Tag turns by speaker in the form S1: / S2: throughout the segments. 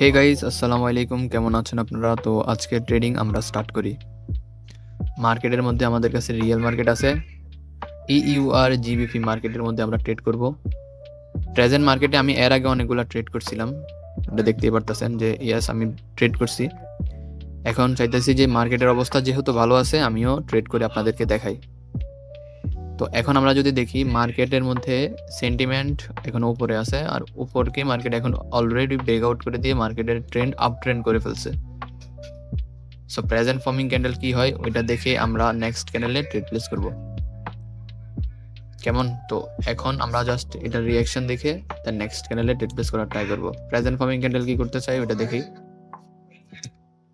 S1: Hey guys আসসালামু আলাইকুম। কেমন আছেন আপনারা? তো আজকে ট্রেডিং আমরা স্টার্ট করি। মার্কেটের মধ্যে আমাদের কাছে রিয়েল মার্কেট আছে। ইইউআর জিবিপি মার্কেটের মধ্যে আমরা ট্রেড করব। প্রেজেন্ট মার্কেটে আমি এর আগে অনেকগুলো ট্রেড করছিলাম। এটা দেখতেই পারতেছেন যে ইয়াস আমি ট্রেড করছি। এখন চাইতেছি যে মার্কেটের অবস্থা যেহেতু ভালো আছে, আমিও ট্রেড করে আপনাদেরকে দেখাই। তো এখন আমরা যদি দেখি মার্কেটের মধ্যে সেন্টিমেন্ট এখন উপরে আছে আর উপরকে মার্কেট এখন অলরেডি ব্রেক আউট করে দিয়ে মার্কেটের ট্রেন্ড আপ ট্রেন্ড করে ফেলছে। সো প্রেজেন্ট ফর্মিং ক্যান্ডেল কি হয় ওইটা দেখে আমরা নেক্সট ক্যান্ডেলে ট্রেড প্লেস করব। কেমন? তো এখন আমরা জাস্ট এটা রিয়াকশন দেখে তার নেক্সট ক্যান্ডেলে ট্রেড প্লেস করার ট্রাই করব। প্রেজেন্ট ফর্মিং ক্যান্ডেল কি করতে চাই ওটা দেখি।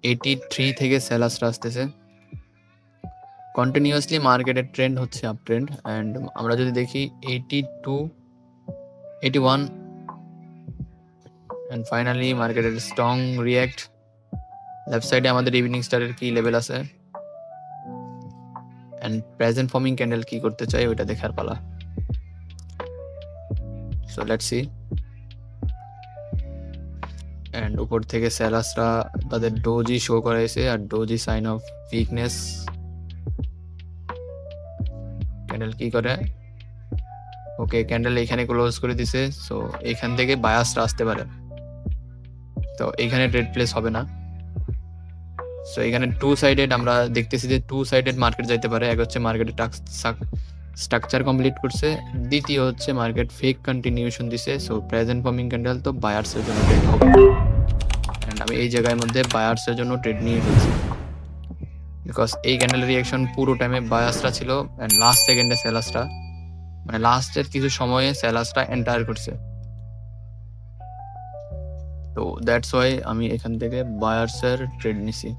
S1: এইটি থ্রি থেকে সেলাসরা আসতেছে। কন্টিনিউয়াসলি মার্কেটের ট্রেন্ড হচ্ছে আপ ট্রেন্ড অ্যান্ড আমরা যদি দেখি eighty two eighty one and finally মার্কেটের স্ট্রং রিয়াক্ট লেফট সাইডে আমাদের ইভিনিং স্টারের কি লেভেল আছে? অ্যান্ড প্রেজেন্ট ফর্মিং ক্যান্ডেল কি করতে চাই ওইটা দেখার পালা। সো লেটস সি অ্যান্ড উপর থেকে স্যালাসরা তাদের ডোজি শো করাইছে, আর doji sign of weakness candle কি করে? ওকে ক্যান্ডেল এখানে ক্লোজ করে দিছে সো এখান থেকে বায়াসটা আসতে পারে। তো এখানে ট্রেড প্লেস হবে না। সো এখানে টু সাইডেড আমরা দেখতেছি যে টু সাইডেড মার্কেট যাইতে পারে। এক হচ্ছে মার্কেটে স্ট্রাকচার কমপ্লিট করছে, দ্বিতীয় হচ্ছে মার্কেট ফেক কন্টিনিউশন দিছে। সো প্রেজেন্ট ফর্মিং ক্যান্ডেল তো বায়ার্সের জন্য ট্রেড হবে। আমি এই জায়গার মধ্যে বায়ার্সের জন্য ট্রেড নিয়ে ফেলছি। বিকজ এই ক্যান্ডেলের রিয়াকশন পুরো টাইমে বায়াসরা ছিল অ্যান্ড লাস্ট সেকেন্ডে সেলাসরা মানে লাস্টের কিছু সময়ে সেলাসরা এন্টায়ার করছে। তো দ্যাটস ওয়াই আমি এখান থেকে বায়ার্সের ট্রেড নিছি।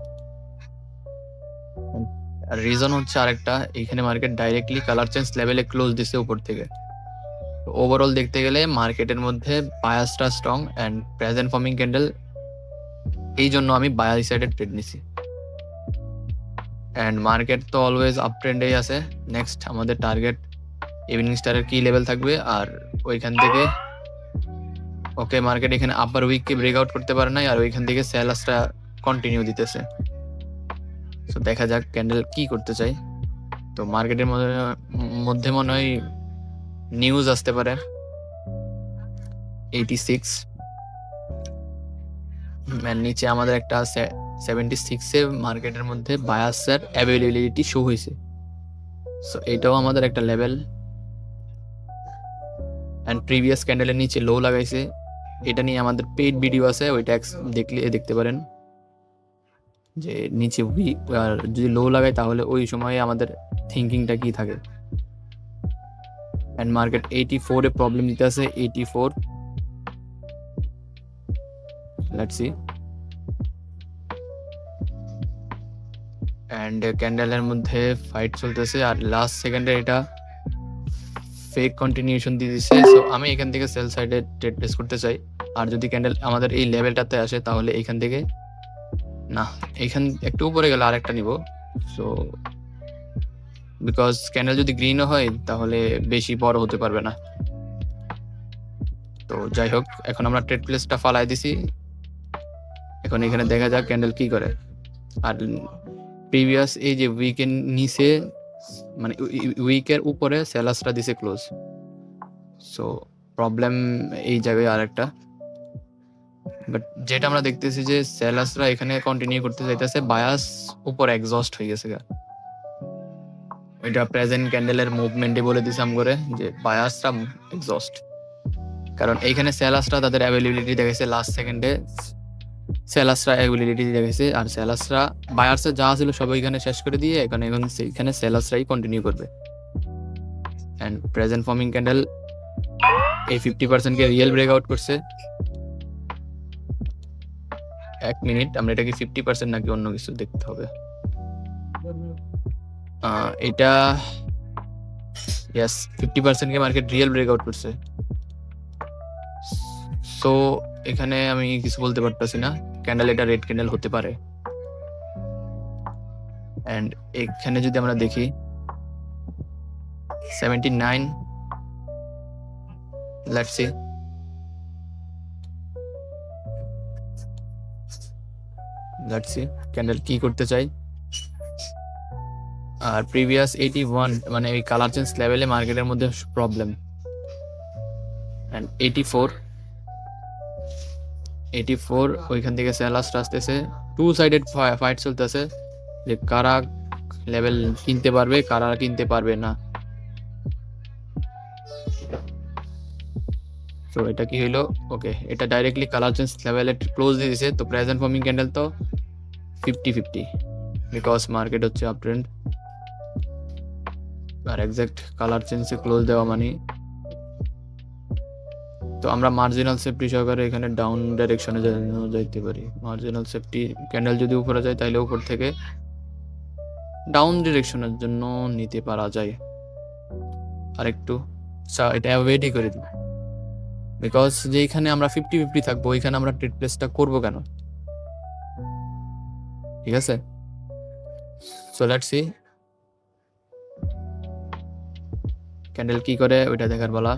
S1: আর রিজন হচ্ছে আরেকটা, এখানে মার্কেট ডাইরেক্টলি কালার চেঞ্জ লেভেলে ক্লোজ দিছে উপর থেকে। ওভারঅল দেখতে গেলে মার্কেটের মধ্যে বায়াসটা strong and present forming candle এই জন্য আমি বায়ার সাইডে ট্রেড নিছি। অ্যান্ড মার্কেট তো অলওয়েজ আপ ট্রেন্ডেই আছে। নেক্সট আমাদের টার্গেট ইভিনিং স্টারের কি লেভেল থাকবে? আর ওইখান থেকে ওকে মার্কেট এখানে আপার উইককে ব্রেক আউট করতে পারে নাই, আর ওইখান থেকে স্যালাসটা কন্টিনিউ দিতেছে। সো দেখা যাক ক্যান্ডেল কি করতে চাই। তো মার্কেটের মধ্যে মনে হয় নিউজ আসতে পারে। এইটি সিক্স নিচে আমাদের একটা সেভেন্টি সিক্সে মার্কেটের মধ্যে বায়াসের অ্যাভেলেবিলিটি শো হয়েছে। সো এটাও আমাদের একটা লেভেল অ্যান্ড প্রিভিয়াস ক্যান্ডেলের নিচে লো লাগাইছে। এটা নিয়ে আমাদের পেইড ভিডিও আছে, ওইটা দেখলে, দেখতে পারেন। যে নিচে উইক আর যদি লো লাগাই, তাহলে ওই সময়ে আমাদের থিঙ্কিংটা কি থাকে? অ্যান্ড মার্কেট এইটি ফোরে প্রবলেম দিতে আছে eighty four let's see and ক্যান্ডেলের মধ্যে ফাইট চলতেছে। আর লাস্ট সেকেন্ডে এটা ফেক কন্টিনিউশন দিয়ে দিচ্ছে সো আমি এখান থেকে সেল সাইডে ট্রেড প্লেস করতে চাই। আর যদি ক্যান্ডেল আমাদের এই লেভেলটাতে আসে, তাহলে এখান থেকে না, এখান একটু উপরে গেলে আরেকটা নিব। সো বিকজ ক্যান্ডেল যদি গ্রিনও হয়, তাহলে বেশি বড় হতে পারবে না। তো যাই হোক, এখন আমরা ট্রেড প্লেসটা ফালাই দিছি। এখন এখানে দেখা যাক ক্যান্ডেল কি করে। আর প্রিভিয়াস এই যে উইকের নিচে মানে উইকের উপরে সেলাসটা দিছে ক্লোজ সো প্রবলেম এই জায়গায় আর একটা বাট যেটা আমরা দেখতেছি যে সেলাসরা এখানে কন্টিনিউ করতে চাইতেছে বায়াস উপর এক্সস্ট হয়ে গেছে ওইটা প্রেজেন্ট ক্যান্ডেলের মুভমেন্টে বলে দিছে করে, যে বায়াসরা এক্সস্ট কারণ এইখানে সেলাসরা তাদের অ্যাভেলেবিলিটি দেখেছে লাস্ট সেকেন্ডে সেলাসরা অ্যাভেলেবিলিটি দেখেছে আর সেলাসরা, বায়ার্সে যা ছিল সব এখানে শেষ করে দিয়ে এখানে, এখন সেইখানে সেলাসরাই কন্টিনিউ করবে। অ্যান্ড প্রেজেন্ট ফর্মিং ক্যান্ডেল এই ফিফটি পার্সেন্টকে রিয়েল ব্রেক আউট করছে। এক মিনিট, আমরা এটাকে ফিফটি পার্সেন্ট নাকি অন্য কিছু দেখতে হবে। এটা ইয়াস ফিফটি পার্সেন্টকে মার্কেট রিয়েল ব্রেক আউট করছে। সো এখানে আমি কিছু বলতে পারতেছি না। ক্যান্ডেল এটা রেড ক্যান্ডেল হতে পারে। অ্যান্ড এখানে যদি আমরা দেখি সেভেন্টি নাইন লেটস সি যাচ্ছি ক্যান্ডেল কি করতে চাই? আর প্রিভিয়াস এইটি ওয়ান মানে এই কালার চেঞ্জ লেভেলে মার্কেটের মধ্যে problem and eighty four eighty four ওইখান থেকে স্যালাস আসতেছে। টু সাইডেড ফাইট চলতেছে। যে কারা লেভেল কিনতে পারবে, কারা কিনতে পারবে না। তো এটা কি হইল? ওকে এটা ডাইরেক্টলি কালার চেঞ্জ লেভেলে ক্লোজ দিয়ে দিছে। তো প্রেজেন্ট ফর্মিং ক্যান্ডেল তো ফিফটি ফিফটি বিকজ মার্কেট হচ্ছে আপ ট্রেন্ড আর এক্সাক্ট কালার চেঞ্জে ক্লোজ দেওয়া মানে তো আমরা মার্জিনাল সেফটি সহকারে এখানে ডাউন ডাইরেকশনে যাইতে পারি। মার্জিনাল সেফটি ক্যান্ডেল যদি উপরে যায় তাহলে উপর থেকে ডাউন ডিরেকশনের জন্য নিতে পারা যায়। আর একটু এটা অ্যাভয়েডই করে দিই বিকজ যেখানে আমরা ফিফটি ফিফটি থাকব, ওইখানে আমরা ট্রেড প্লেসটা করব কেন? ঠিক আছে? সো লেটস সি ক্যান্ডেল কি করে? ওইটা দেখার বলা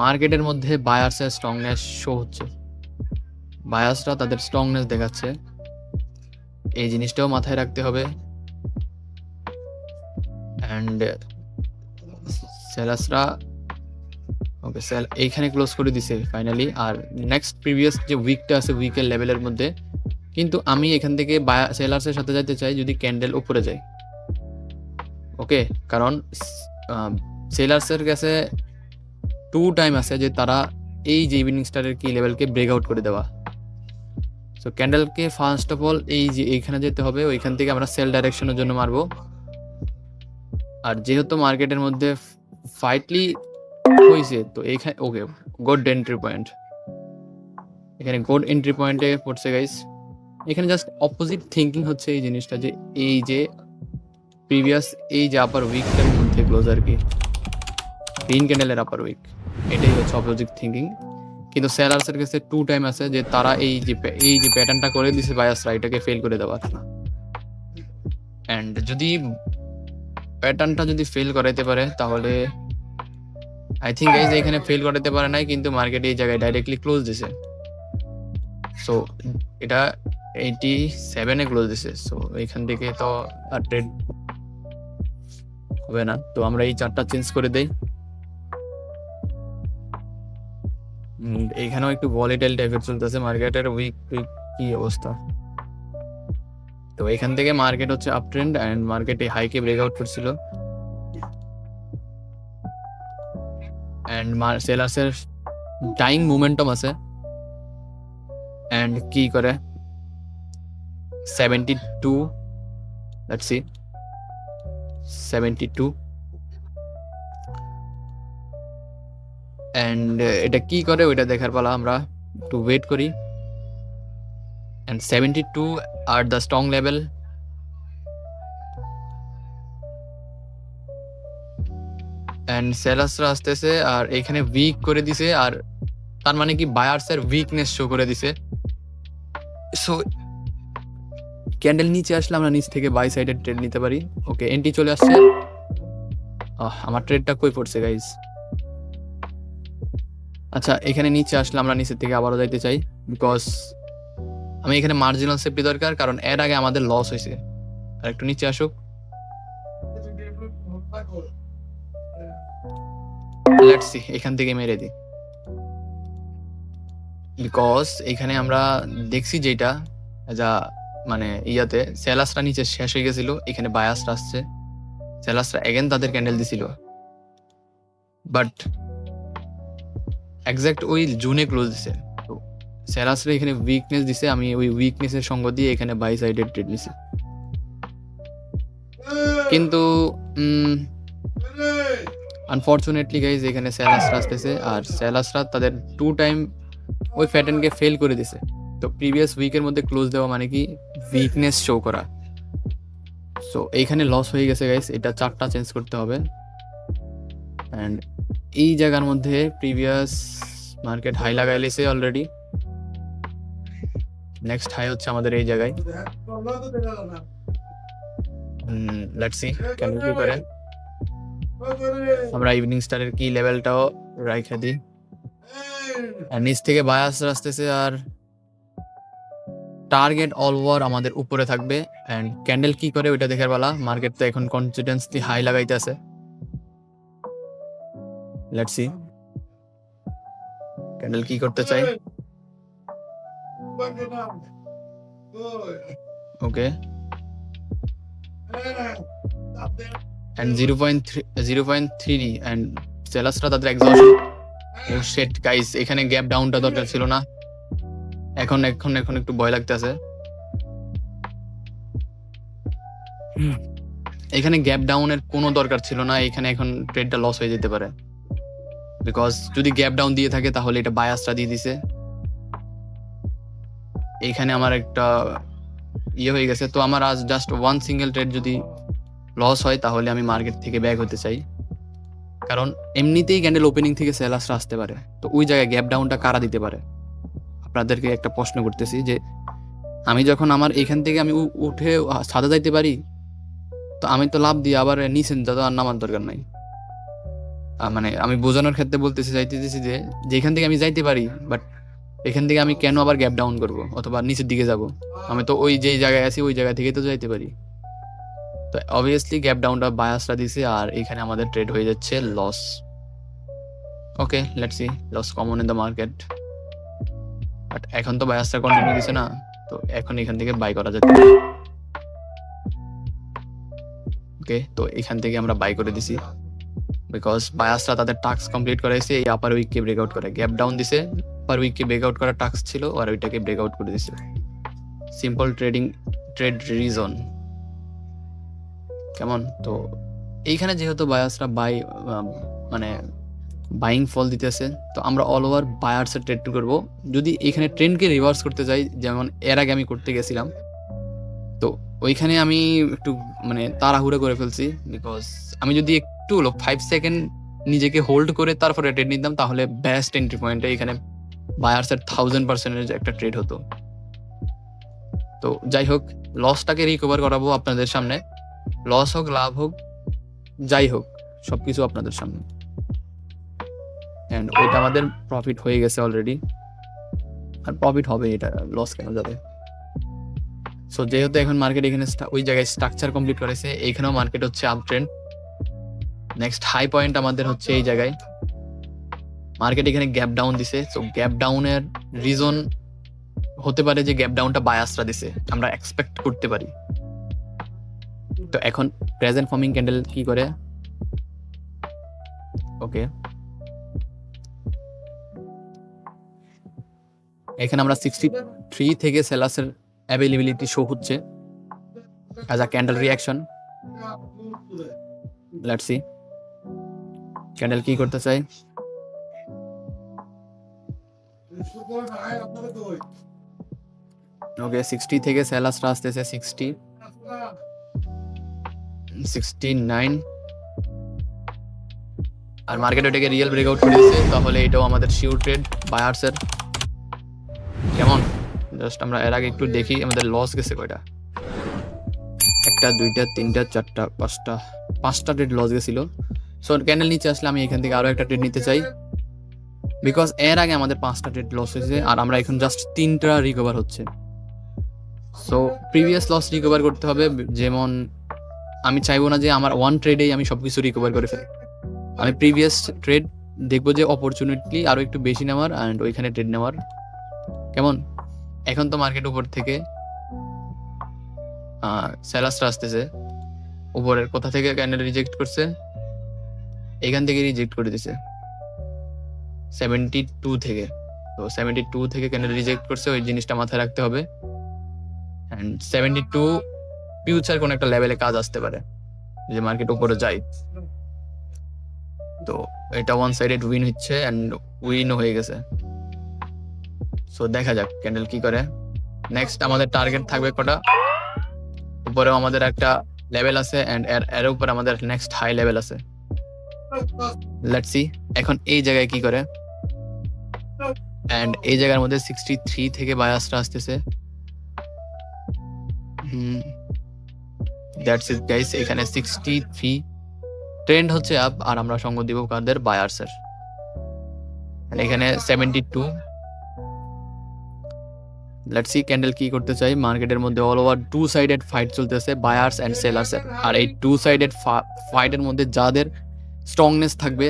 S1: মার্কেটের মধ্যে বায়ার্সের স্ট্রংনেস শো হচ্ছে। বায়ার্সরা তাদের স্ট্রংনেস দেখাচ্ছে। এই জিনিসটাও মাথায় রাখতে হবে। অ্যান্ড সেলাসরা ওকে সেল এইখানে ক্লোজ করে দিছে ফাইনালি আর নেক্সট প্রিভিয়াস যে উইকটা আছে উইকের লেভেলের মধ্যে, কিন্তু আমি এখান থেকে বায়া সেলার্সের সাথে যেতে চাই যদি ক্যান্ডেল উপরে যায়। ওকে কারণ সেলার্সের কাছে টু টাইম আছে যে তারা এই যে ইভিনিং স্টারের কি লেভেলকে ব্রেক আউট করে দেওয়া। সো ক্যান্ডেলকে ফার্স্ট অফ অল এই যে এইখানে যেতে হবে, ওইখান থেকে আমরা সেল ডাইরেকশনের জন্য মারবো। আর যেহেতু মার্কেটের মধ্যে ফাইটলি হয়েছে তো এইখানে ওকে গুড এন্ট্রি পয়েন্ট এখানে গুড এন্ট্রি পয়েন্টে পড়ছে গাইস এখানে জাস্ট অপোজিট থিঙ্কিং হচ্ছে এই জিনিসটা যে এই যে প্রিভিয়াস এই যে আপার উইকটার মধ্যে ক্লোজ আর কি। গ্রিন ক্যান্ডেলের আপার উইক এটাই হচ্ছে অপোজিট থিঙ্কিং কিন্তু সেলার্সের কাছে টু টাইম আছে যে তারা এই যে এই যে প্যাটার্নটা করে দিছে বায়াসরা এটাকে ফেল করে দেওয়ার না? অ্যান্ড যদি প্যাটার্নটা যদি ফেল করাইতে পারে, তাহলে আই থিঙ্ক গাইজ এখানে ফেল করাতে পারে নাই, কিন্তু মার্কেট এই জায়গায় ডাইরেক্টলি ক্লোজ দিছে। সো এটা এইটি সেভেনে ক্লোজ দিছে। সো এইখান থেকে তো আর ট্রেড হবে না। তো আমরা এই চারটা চেঞ্জ করে দেই। উম, এইখানেও একটু ভলিটাইল টাইপের চলতেছে মার্কেটের উইক উইক কি অবস্থা? তো এখান থেকে মার্কেট হচ্ছে আপ ট্রেন্ড অ্যান্ড মার্কেটে হাইকে ব্রেকআউট করছিল। অ্যান্ড সেলার্সের টাইম মোমেন্টাম আছে। অ্যান্ড কি করে? Seventy two see seventy two and এটা কি করে? ওইটা দেখার পালা আমরা একটু ওয়েট করি। অ্যান্ড সেভেন্টি টু আর দ্য স্ট্রং লেভেল অ্যান্ড সেলার্সরা আসতেছে আর এখানে উইক করে দিছে আর তার মানে কি বায়ার্সের উইকনেস শো করে দিছে। সো ক্যান্ডেল নিচে আসলে আমরা নিচ থেকে বাই সাইডের ট্রেড নিতে পারি। ওকে এন্টি চলে আসছে। আমার ট্রেডটা কই পড়ছে গাইজ আচ্ছা এখানে নিচে আসলে আমরা নিচের থেকে আবারও যাইতে চাই বিকজ আমি এখানে মার্জিনাল সেফটি দরকার, কারণ এর আগে আমাদের লস হয়েছে। আর একটু নিচে আসুক। লেটস সি এখান থেকে মেরে দিই। বিকজ এখানে আমরা দেখছি যেটা, যা মানে ইয়াতে সেলাসরা নিচে শেষ হয়ে গেছিল, এখানে বায়াসরা আসছে। সেলাসরা এগেন তাদের ক্যান্ডেল দিছিল। বাট এক্সাক্ট ওই জুনে ক্লোজ দিছে। তো সেলাসরা এখানে উইকনেস দিছে, আমি ওই উইকনেসের সঙ্গ দিয়ে এখানে বাই সাইডের ট্রেড নিছি। কিন্তু আনফর্চুনেটলি গাইজ এখানে স্যালাসরা আসতেছে, আর স্যালাসরা তাদের টু টাইম ওই প্যাটার্নকে ফেল করে দিছে। তো প্রিভিয়াস উইকের মধ্যে ক্লোজ দেওয়া মানে কি? উইকনেস শো করা। সো এইখানে লস হয়ে গেছে গাইস এটা চারটা চেঞ্জ করতে হবে। অ্যান্ড এই জায়গার মধ্যে প্রিভিয়াস মার্কেট হাই লাগাই লেছে অলরেডি নেক্সট হাই হচ্ছে আমাদের এই জায়গায়। লেটস সি কেন কি করে আমরা ইভিনিং স্টারের কি লেভেলটাও রাইখে দিই। আর নিচ থেকে বায়াস আসতেছে আর টার্গেট অল ওভার আমাদের উপরে থাকবে। অ্যান্ড ক্যান্ডেল কি করে, ওইটা দেখার বেলা মার্কেট তো এখন কনফিডেন্সলি হাই লাগাইতে আছে লেটস সি ক্যান্ডেল কি করতে চাই? Okay and zero point three zero point three and সেলাসরা তাদের এক্সস্ট ও শেট গাইস এখানে গ্যাপ ডাউনটা দরকার ছিল না। এখন এখন এখন একটু ভয় লাগতেছে। এখানে গ্যাপ ডাউনের কোনো দরকার ছিল না এখানে এখন ট্রেডটা লস হয়ে যেতে পারে। বিকজ যদি গ্যাপ ডাউন দিয়ে থাকে, তাহলে এটা বায়াসটা দিয়ে দিছে। এইখানে আমার একটা ইয়ে হয়ে গেছে। তো আমার আজ জাস্ট ওয়ান সিঙ্গেল ট্রেড যদি লস হয়, তাহলে আমি মার্কেট থেকে ব্যাক হতে চাই। কারণ এমনিতেই ক্যান্ডেল ওপেনিং থেকে সেলাসরা আসতে পারে। তো ওই জায়গায় গ্যাপ ডাউনটা কারা দিতে পারে? আপনাদেরকে একটা প্রশ্ন করতেছি যে, আমি যখন আমার এখান থেকে আমি উঠে সাদা যাইতে পারি, তো আমি তো লাভ দিয়ে আবার নিচে যত আর নামার দরকার নাই। মানে আমি বোঝানোর ক্ষেত্রে বলতেছি, চাইতেছি যে যেখান থেকে আমি যাইতে পারি বাট এখান থেকে আমি কেন আবার গ্যাপ ডাউন করব অথবা নিচের দিকে যাব? আমি তো ওই যেই জায়গায় আছি, ওই জায়গা থেকে তো যাইতে পারি। তো অবভিয়াসলি গ্যাপ ডাউনটা বায়াসটা দিছে আর এখানে আমাদের ট্রেড হয়ে যাচ্ছে loss okay let's see loss common in the market but এখন তো বায়াসটা কন্টিনিউ দিছে না, তো এখন এখান থেকে বাই করা যেতে ওকে তো এখান থেকে আমরা বাই করে দিছি। বিকজ বায়াসরা তাদের টাস্ক কমপ্লিট করাইছে এই আপার উইককে ব্রেক আউট করে। গ্যাপ ডাউন দিছে আপার উইককে ব্রেকআউট করার টাস্ক ছিল আর ওইটাকে ব্রেকআউট করে দিছে। সিম্পল ট্রেডিং ট্রেড রিজন কেমন? তো এইখানে যেহেতু বায়াসরা বাই মানে বাইং ফল দিতেছে, তো আমরা অল ওভার বায়ার্সের ট্রেড করব। যদি এখানে ট্রেন্ডকে রিভার্স করতে চাই যেমন এর আগে আমি করতে গেছিলাম, তো ওইখানে আমি একটু মানে তাড়াহুড়ো করে ফেলছি বিকজ আমি যদি একটু হলো ফাইভ সেকেন্ড নিজেকে হোল্ড করে তারপরে ট্রেড নিতাম, তাহলে বেস্ট এন্ট্রি পয়েন্টে এখানে বায়ার্সের থাউজেন্ড পার্সেন্টের একটা ট্রেড হতো। তো যাই হোক লসটাকে রিকভার করাবো আপনাদের সামনে। লস হোক, লাভ হোক, যাই হোক সব কিছু আপনাদের সামনে। অ্যান্ড ওইটা আমাদের প্রফিট হয়ে গেছে অলরেডি আর প্রফিট হবে এটা লস কেন যাবে? সো যেহেতু এখন মার্কেট এখানে ওই জায়গায় স্ট্রাকচার কমপ্লিট করেছে এইখানেও মার্কেট হচ্ছে up trend next high point আমাদের হচ্ছে এই জায়গায়। মার্কেট এখানে গ্যাপ ডাউন দিছে। সো গ্যাপ ডাউনের রিজন হতে পারে যে গ্যাপ ডাউনটা বায়াসরা দিছে। আমরা এক্সপেক্ট করতে পারি। তো এখন প্রেজেন্ট ফর্মিং ক্যান্ডেল কি করে? ওকে এখানে আমরা সিক্সটি থ্রি থেকে সেলাসের অ্যাভেলেবিলিটি শো হচ্ছে। As a candle reaction let's see candle কি করতে চাই? ওকে সিক্সটি থেকে সেলাসরা আসতেছে সিক্সটি সিক্সটি নাইন আর মার্কেট ওটাকে রিয়েল ব্রেকআউট করে দিচ্ছে তাহলে এটাও আমাদের শিওর ট্রেড বায়ার্সের কেমন? জাস্ট আমরা এর আগে একটু দেখি, আমাদের লস গেছে কয়টা? একটা, দুইটা, তিনটা, চারটা, পাঁচটা। পাঁচটা ট্রেড লস গেছিল। সো ক্যান্ডেল নিচে আসলে আমি এখান থেকে আরও একটা ট্রেড নিতে চাই। বিকজ এর আগে আমাদের পাঁচটা ট্রেড লস হয়েছে, আর আমরা এখন জাস্ট তিনটা রিকভার হচ্ছে। সো প্রিভিয়াস লস রিকভার করতে হবে, যেমন আমি চাইব না যে আমার ওয়ান ট্রেডেই আমি সবকিছু রিকভার করে ফেলি। আমি প্রিভিয়াস ট্রেড দেখব যে অপরচুনিটি আরও একটু বেশি নেওয়ার অ্যান্ড ওইখানে ট্রেড নেওয়ার। কেমন? এখন তো মার্কেট উপর থেকে স্যালাসটা আসতেছে। উপরের কোথা থেকে ক্যান্ডেল রিজেক্ট করছে? এখান থেকে রিজেক্ট করে দিছে। সেভেন্টি টু থেকে। তো সেভেন্টি টু থেকে ক্যান্ডেল রিজেক্ট করছে, ওই জিনিসটা মাথায় রাখতে হবে। অ্যান্ড সেভেন্টি টু ফিউচার কোন একটা লেভেলে কাজ আসতে পারে, যে মার্কেট উপরে যায় তো এটা ওয়ান সাইডেড উইন হচ্ছে অ্যান্ড উইনও হয়ে গেছে। সো দেখা যাক ক্যান্ডেল কি করে। নেক্সট আমাদের টার্গেট থাকবে কটা? উপরেও আমাদের একটা লেভেল আছে এর এর উপর আমাদের নেক্সট হাই লেভেল আছে। লেটস সি এখন এই জায়গায় কি করে? এন্ড এই জায়গার মধ্যে সিক্সটি থ্রি থেকে বায়াসটা আসতেছে। হুম দ্যাটস ইট গাইস এখানে সিক্সটি থ্রি ট্রেন্ড হচ্ছে আপ আর আমরা সঙ্গ দিব কাদের? বায়ার্সের এখানে seventy two let's see candle কি করতে চাই? মার্কেটের মধ্যে all over two sided fight চলতেছে বায়ার্স অ্যান্ড সেলার্স আর এই টু সাইডেড ফাইটের মধ্যে যাদের স্ট্রংনেস থাকবে।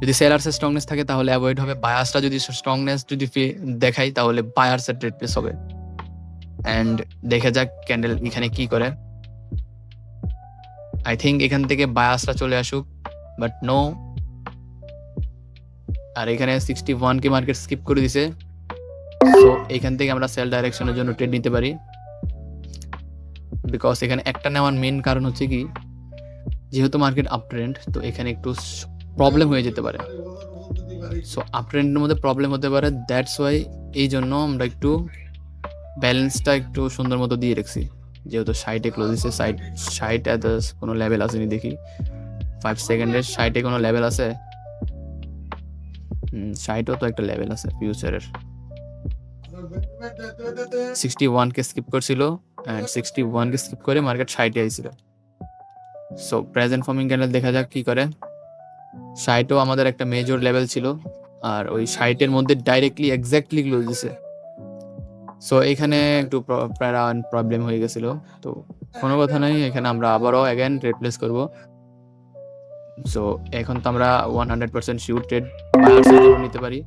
S1: যদি সেলার্সের স্ট্রংনেস থাকে, তাহলে অ্যাভয়েড হবে। বায়ার্সটা যদি স্ট্রংনেস যদি দেখাই তাহলে বায়ার্সের ট্রেড প্লেস হবে। অ্যান্ড দেখা যাক ক্যান্ডেল এখানে কি করে। আই থিঙ্ক এখান থেকে বায়াসটা চলে আসুক বাট নো আর এখানে সিক্সটি ওয়ান কে মার্কেট স্কিপ করে দিছে। সো এখান থেকে আমরা সেল ডাইরেকশনের জন্য ট্রেড নিতে পারি। বিকজ এখানে একটা নেওয়ার মেন কারণ হচ্ছে কি যেহেতু মার্কেট আপ ট্রেন্ড তো এখানে একটু প্রবলেম হয়ে যেতে পারে। সো আপ ট্রেন্ডের মধ্যে প্রবলেম হতে পারে দ্যাটস ওয়াই এই জন্য আমরা একটু ব্যালেন্সটা একটু সুন্দর মতো দিয়ে রাখছি। যেহেতু সাইটে ক্লোজ দিচ্ছে সাইট সাইট এত কোনো লেভেল আসেনি দেখি। ফাইভ সেকেন্ডের সাইটে কোনো লেভেল আছে? সাইটও তো একটা লেভেল আছে ফিউচারের সিক্সটি ওয়ানকে স্কিপ করছিল অ্যান্ড সিক্সটি ওয়ানকে স্কিপ করে মার্কেট সাইটে আইছিল। সো প্রেজেন্ট ফর্মিং ক্যান্ডেল দেখা যাক কি করে। সাইটও আমাদের একটা মেজর লেভেল ছিল, আর ওই সাইটের মধ্যে ডাইরেক্টলি এক্স্যাক্টলি ক্লোজ দিছে। সো এখানে একটু প্রবলেম হয়ে গেছিল। তো, কোনো কথা নাই, এখানে আমরা আবারও অ্যাগেন রিপ্লেস করব। সো এখন তো আমরা one hundred percent sure trade নিতে পারি।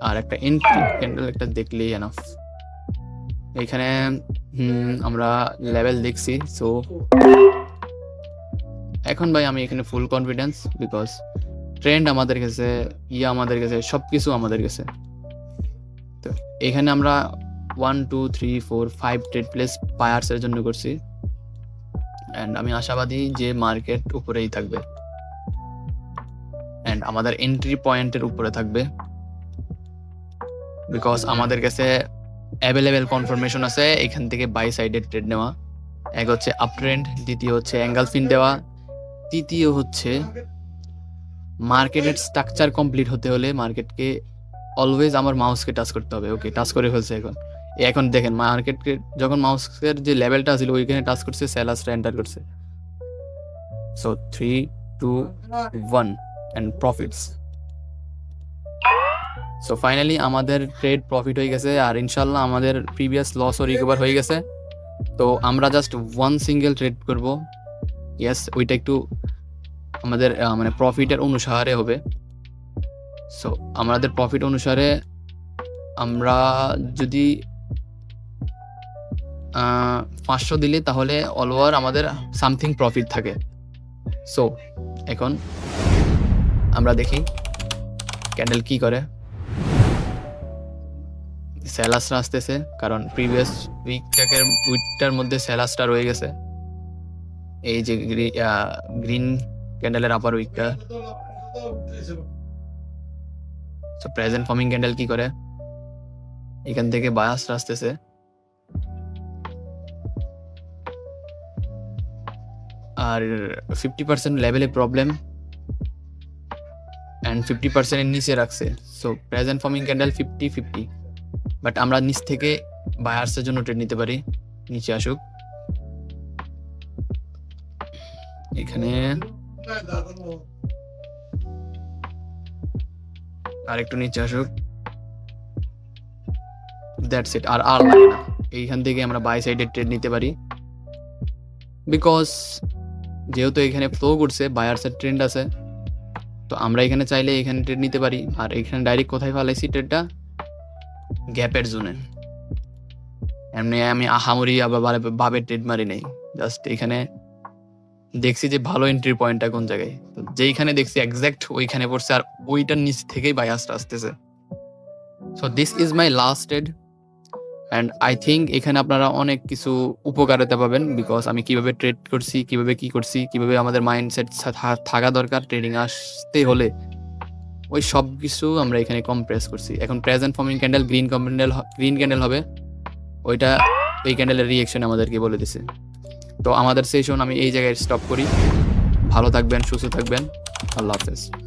S1: আর একটা এন্ট্রি ক্যান্ডেল একটা দেখলেই এনাফ এখানে আমরা লেভেল দেখছি সো এখন ভাই আমি এখানে ফুল কনফিডেন্স বিকজ ট্রেন্ড আমাদের কাছে ইয়ে আমাদের কাছে সব কিছু আমাদের কাছে। তো এখানে আমরা one two three four five trade place বায়ার্সের জন্য করছি। অ্যান্ড আমি আশাবাদী যে মার্কেট উপরেই থাকবে। অ্যান্ড আমাদের এন্ট্রি পয়েন্টের উপরে থাকবে। বিকজ আমাদের কাছে অ্যাভেলেবেল কনফার্মেশন আছে, এখান থেকে বাই সাইডের ট্রেড নেওয়া। এক হচ্ছে আপ ট্রেন্ড দ্বিতীয় হচ্ছে অ্যাঙ্গেল ফিন দেওয়া। তৃতীয় হচ্ছে মার্কেটের স্ট্রাকচার কমপ্লিট হতে হলে মার্কেটকে অলওয়েজ আমার মাউসকে টাচ করতে হবে। ওকে টাচ করে ফেলছে এখন। এখন দেখেন মার্কেটকে যখন মাউসের যে লেভেলটা ছিল ওইখানে টাচ করছে সেলার্সটা এন্টার করছে। So three two one and profits so finally আমাদের ট্রেড প্রফিট হয়ে গেছে আর ইনশাল্লাহ আমাদের প্রিভিয়াস লসও রিকভার হয়ে গেছে। তো আমরা জাস্ট ওয়ান সিঙ্গেল ট্রেড করব। ইয়েস ওইটা একটু আমাদের মানে প্রফিটের অনুসারে হবে। সো আমাদের প্রফিট অনুসারে আমরা যদি পাঁচশো দিলে তাহলে অল ওভার আমাদের সামথিং প্রফিট থাকে। সো এখন আমরা দেখি ক্যান্ডেল কি করে। স্যালাসটা আসতেছে, কারণ প্রিভিয়াস উইকটাকে উইকটার মধ্যে স্যালাসটা রয়ে গেছে। এই যে গ্রিন ক্যান্ডেলের আপার উইকটা সো প্রেজেন্ট ফর্মিং ক্যান্ডেল কি করে? এখান থেকে বায়াস আসতেছে। আর ফিফটি পার্সেন্ট লেভেলে প্রবলেম অ্যান্ড ফিফটি পার্সেন্টের নিচে রাখছে। So present forming candle fifty fifty but আমরা নিচ থেকে বায়ার্সের জন্য ট্রেড নিতে পারি। নিচে আসুক। এখানে আর একটু নিচে আসুক। দ্যাটস ইট আর আর এইখান থেকে আমরা বাই সাইডের ট্রেড নিতে পারি। বিকজ যেহেতু এখানে ফ্লো করছে বায়ার্সের ট্রেন্ড আছে, তো আমরা এখানে চাইলে এখানে ট্রেড নিতে পারি। আর এখানে ডাইরেক্ট কোথায় ফেলাইছি ট্রেডটা গ্যাপের জোনে। এমনি আমি আহামরি আবার ভাবে ট্রেড মারি নেই। জাস্ট এখানে দেখছি যে ভালো এন্ট্রি পয়েন্টটা কোন জায়গায়। তো যেইখানে দেখছি এক্সাক্ট ওইখানে পড়ছে আর ওইটার নিচ থেকেই বায়াসটা আসতেছে। So this is my last ad and I think এখানে আপনারা অনেক কিছু উপকারিতা পাবেন বিকজ আমি কীভাবে ট্রেড করছি, কীভাবে কি করছি, কীভাবে আমাদের মাইন্ডসেট থাকা দরকার। ট্রেডিং আসতে হলে ওই সব কিছু আমরা এখানে কমপ্রেস করছি। এখন present forming candle green candle green candle হবে। ওইটা এই ক্যান্ডেলের রিয়েকশন আমাদেরকে বলে দিছে। তো আমাদের সেশন আমি এই জায়গায় স্টপ করি। ভালো থাকবেন, সুস্থ থাকবেন। আল্লাহ হাফেজ।